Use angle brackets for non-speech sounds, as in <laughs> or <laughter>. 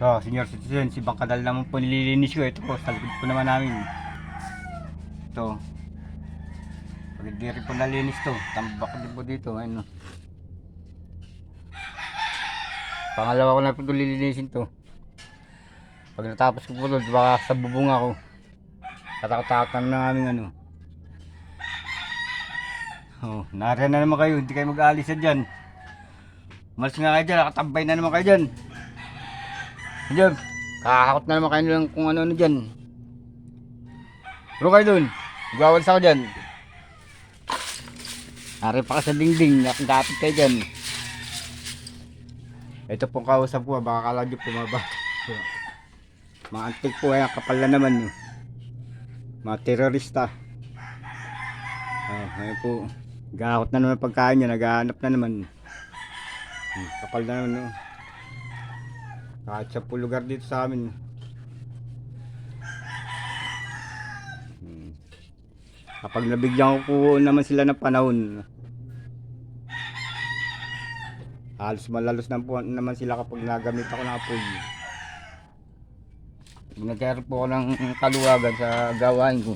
So, senior citizen, si Bangkadal naman po nililinis ko. Ito po, sa likod po naman namin. Ito. Pag hindi rin po nalinis to, tambak din po dito. Ayun. Pangalawa ko na po ito lilinisin to. Pag natapos ko po ito, baka sa bubong ako. Tatakot-takot na namin ano. Oh, nariyan na naman kayo, hindi kayo mag-aalis na dyan. Malas nga kayo dyan, nakatambay na naman kayo dyan. Diyan, kakakot na naman kayo lang kung ano-ano dyan. Puro kayo dun, magwawalis ako dyan. Nari pa ka sa dingding, nakagapit kayo dyan. Ito pong kausap ko, baka kala nyo pumaba. <laughs> Mga antik po, ay kapal na naman. eh. Mga terorista. Oh, ayun po. Gahot na naman pagkain niya, naghahanap na naman. Hmm, kapal na naman. No? Kahit sa po lugar dito sa amin. Kapag nabigyan ko po naman sila ng panahon, halos malalos na po naman sila kapag nagamit ako ng apoy. Nagkaroon po ako ng kaluwagan sa gawain ko.